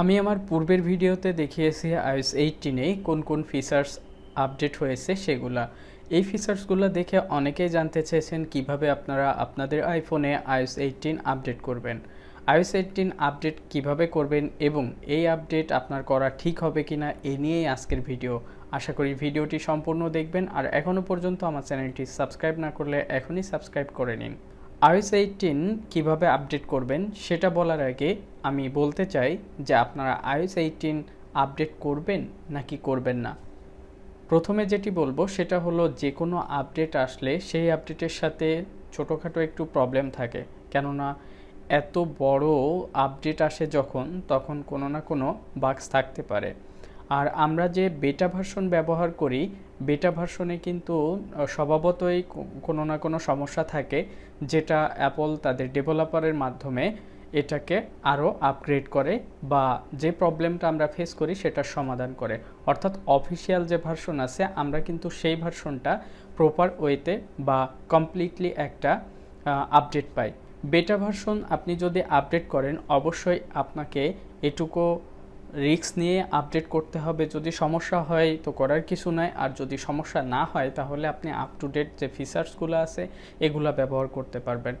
আমি আমার পূর্বের ভিডিওতে দেখিয়েছি আইএস এইটিনে কোন কোন ফিচার্স আপডেট হয়েছে সেগুলা। এই ফিচার্সগুলো দেখে অনেকেই জানতে চেয়েছেন কীভাবে আপনারা আপনাদের আইফোনে আইএস এইটিন আপডেট করবেন। আইএস এইটিন আপডেট কীভাবে করবেন এবং এই আপডেট আপনার করা ঠিক হবে কিনা এ নিয়েই আজকের ভিডিও। আশা করি ভিডিওটি সম্পূর্ণ দেখবেন আর এখনও পর্যন্ত আমার চ্যানেলটি সাবস্ক্রাইব না করলে এখনই সাবস্ক্রাইব করে নিন। আইএস এইটিন কীভাবে আপডেট করবেন সেটা বলার আগে আমি বলতে চাই যে আপনারা আইএস এইটিন আপডেট করবেন নাকি করবেন না? প্রথমে যেটি বলব সেটা হলো যে কোনো আপডেট আসলে সেই আপডেটের সাথে ছোটোখাটো একটু প্রবলেম থাকে। কেননা এত বড় আপডেট আসে যখন, তখন কোনো না কোনো বাক্স থাকতে পারে। আর আমরা যে বেটা ভার্সন ব্যবহার করি বেটা ভার্সনে কিন্তু স্বভাবতই কোনো না কোনো সমস্যা থাকে, যেটা অ্যাপল তাদের ডেভেলপারের মাধ্যমে এটাকে আরও আপগ্রেড করে বা যে প্রবলেমটা আমরা ফেস করি সেটার সমাধান করে। অর্থাৎ অফিসিয়াল যে ভার্সন আছে, আমরা কিন্তু সেই ভার্সনটা প্রপার ওয়েতে বা কমপ্লিটলি একটা আপডেট পাই। বেটা ভার্সন আপনি যদি আপডেট করেন, অবশ্যই আপনাকে এটুকু রিস্ক নিয়ে আপডেট করতে হবে। যদি সমস্যা হয় তো করার কিছু নয় আর যদি সমস্যা না হয় তাহলে আপনি আপ টু ডেট যে ফিচার্সগুলো আছে, এগুলো ব্যবহার করতে পারবেন।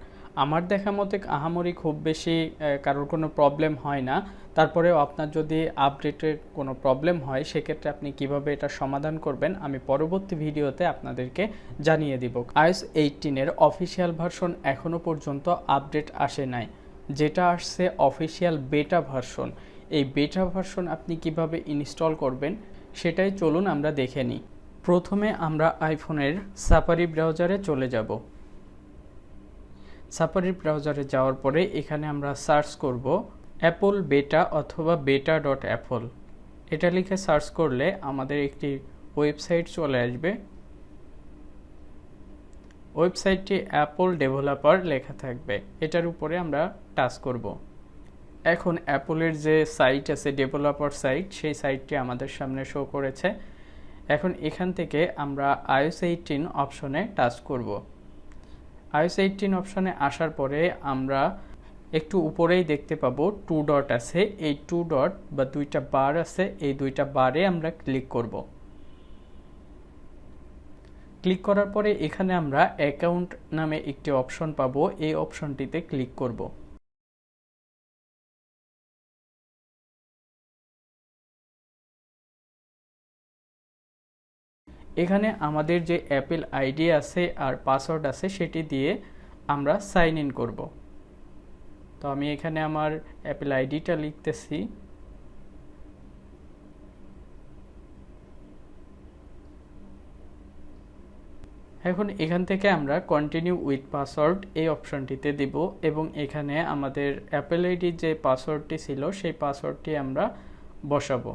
আমার দেখা মতে আহামরি খুব বেশি কারোর কোনো প্রবলেম হয় না। তারপরেও আপনার যদি আপডেটের কোনো প্রবলেম হয়, সেক্ষেত্রে আপনি কীভাবে এটা সমাধান করবেন, আমি পরবর্তী ভিডিওতে আপনাদেরকে জানিয়ে দিব। আইএস এইটিনের অফিসিয়াল ভার্সন এখনও পর্যন্ত আপডেট আসে নাই। যেটা আসছে অফিসিয়াল বেটা ভার্সন এই বেটা ভার্সন আপনি কীভাবে ইনস্টল করবেন সেটাই চলুন আমরা দেখে নিই। প্রথমে আমরা আইফোনের সাফারি ব্রাউজারে চলে যাব। সাফারি ব্রাউজারে যাওয়ার পরে এখানে আমরা সার্চ করব অ্যাপল বেটা অথবা বেটা ডট অ্যাপল এটা লিখে সার্চ করলে আমাদের একটি ওয়েবসাইট চলে আসবে। ওয়েবসাইটটি অ্যাপল ডেভেলপার লেখা থাকবে। এটার উপরে আমরা টাচ করব। এখন অ্যাপলের যে সাইট আছে ডেভেলপার সাইট সেই সাইটটি আমাদের সামনে শো করেছে। এখন এখান থেকে আমরা আইওস এইটিন অপশনে টাচ করব। আইওস এইটিন অপশনে আসার পরে আমরা একটু উপরেই দেখতে পাবো টু ডট আছে। এই টু ডট বা দুইটা বার আছে, এই দুইটা বারে আমরা ক্লিক করব। ক্লিক করার পরে এখানে আমরা অ্যাকাউন্ট নামে একটি অপশন পাবো। এই অপশনটিতে ক্লিক করব। এখানে আমাদের যে অ্যাপেল আইডি আছে আর পাসওয়ার্ড আছে সেটি দিয়ে আমরা সাইন ইন করব। তো আমি এখানে আমার অ্যাপেল আইডিটা লিখতেছি। এখন এখান থেকে আমরা কন্টিনিউ উইথ পাসওয়ার্ড এই অপশনটিতে দিব এবং এখানে আমাদের অ্যাপেল আইডির যে পাসওয়ার্ডটি ছিল সেই পাসওয়ার্ডটি আমরা বসাবো।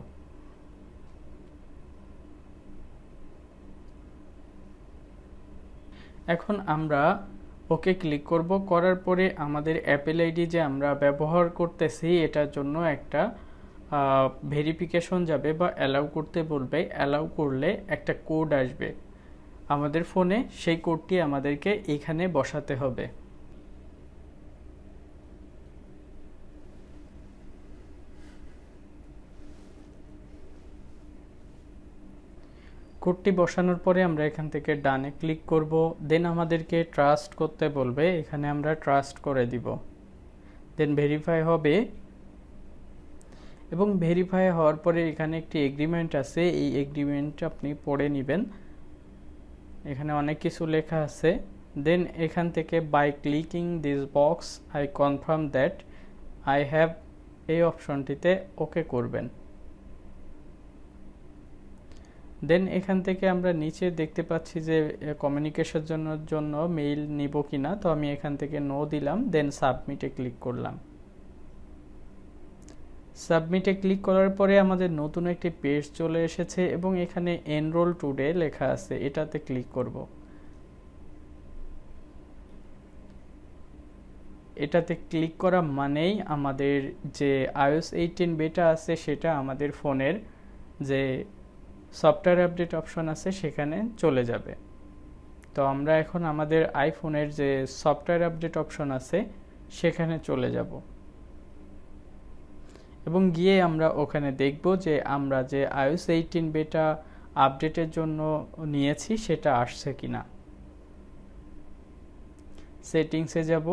এখন আমরা ওকে ক্লিক করব। করার পরে আমাদের অ্যাপেল আইডি যে আমরা ব্যবহার করতেছি, এটার জন্য একটা ভেরিফিকেশন যাবে বা অ্যালাউ করতে বলবে। অ্যালাউ করলে একটা কোড আসবে। আমাদের ফোনে সেই কোডটি আমাদেরকে এখানে বসাতে হবে। কোডটি বসানোর পরে আমরা এখান থেকে ডানে ক্লিক করব। দেন আমাদেরকে ট্রাস্ট করতে বলবে। এখানে আমরা ট্রাস্ট করে দিব। দেন ভেরিফাই হবে। এবং ভেরিফাই হওয়ার পরে এখানে একটি এগ্রিমেন্ট আছে। এই এগ্রিমেন্ট আপনি পড়ে নেবেন। এখানে অনেক কিছু লেখা আছে। দেন এখান থেকে by clicking this box I confirm that I have এই অপশনটিতে ওকে করবেন। দেন এখান থেকে আমরা নিচে দেখতে পাচ্ছি যে কমিউনিকেশনের জন্য জন্য মেইল নিব কিনা। তো আমি এখান থেকে নো দিলাম দেন সাবমিটে ক্লিক করলাম। সাবমিটে ক্লিক করার পরে আমাদের নতুন একটি পেজ চলে এসেছে এবং এখানে এনরোল টুডে লেখা আছে, এটাতে ক্লিক করব। এটাতে ক্লিক করা মানেই আমাদের যে আইওস এইটিন বেটা আছে, সেটা আমাদের ফোনের যে সফটওয়্যার আপডেট অপশন আছে, সেখানে চলে যাবে। তো আমরা এখন আমাদের আইফোনের যে সফটওয়্যার আপডেট অপশন আছে, সেখানে চলে যাব। এবং গিয়ে আমরা ওখানে দেখব যে আমরা যে আইওএস এইটিন বেটা আপডেটের জন্য নিয়েছি, সেটা আসছে কিনা। সেটিংসে যাব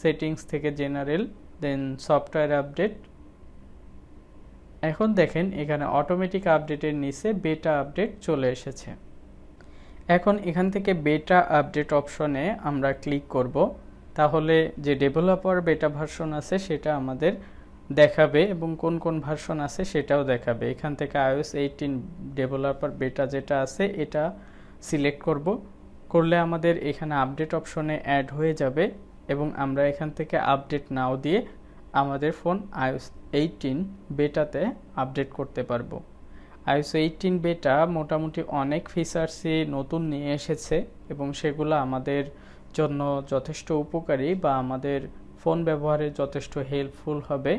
সেটিংস থেকে জেনারেল দেন সফটওয়্যার আপডেট এখন দেখেন এখানে অটোমেটিক আপডেটের নিচে বেটা আপডেট চলে এসেছে। এখন এখান থেকে বেটা আপডেট অপশনে আমরা ক্লিক করব। তাহলে যে ডেভেলপার বেটা ভার্সন আছে সেটা আমাদের দেখাবে এবং কোন কোন ভার্সন আছে সেটাও দেখাবে। এখান থেকে আইওএস এইটিন ডেভেলপার বেটা যেটা আছে এটা সিলেক্ট করব। করলে আমাদের এখানে আপডেট অপশনে অ্যাড হয়ে যাবে এবং আমরা এখান থেকে আপডেট নাও দিয়ে আমাদের ফোন আইওএস এইটিন বেটাতে আপডেট করতে পারব। আইওএস এইটিন বেটা মোটামুটি অনেক ফিচার্সই নতুন নিয়ে এসেছে এবং সেগুলো আমাদের জন্য যথেষ্ট উপকারী বা আমাদের ফোন ব্যবহারে যথেষ্ট হেল্পফুল হবে।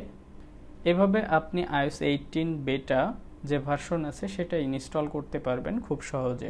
এভাবে আপনি আইওএস এইটিন বেটা যে ভার্সন আছে সেটা ইনস্টল করতে পারবেন খুব সহজে।